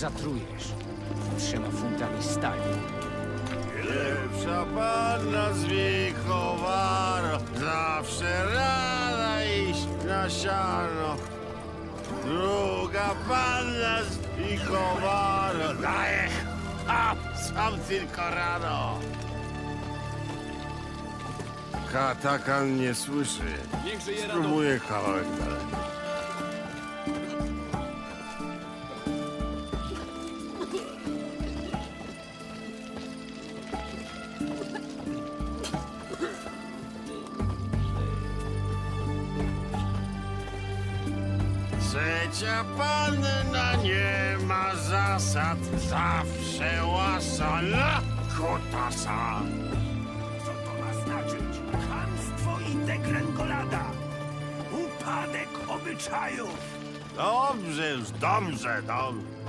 zatrujesz. Trzema funtami stali. Pierwsza panna z Wichowaro Zawsze rada iść na siano. Druga panna z Wichowaro Daje a sam tylko rano. Katakan nie słyszy. Niech żyje rano. Spróbuję kawałek dalej Trzecia panna nie ma zasad, zawsze łasana kutasa. Co to ma znaczyć? Chamstwo i dekrengolada. Upadek obyczajów. Dobrze już, dobrze, dobrze.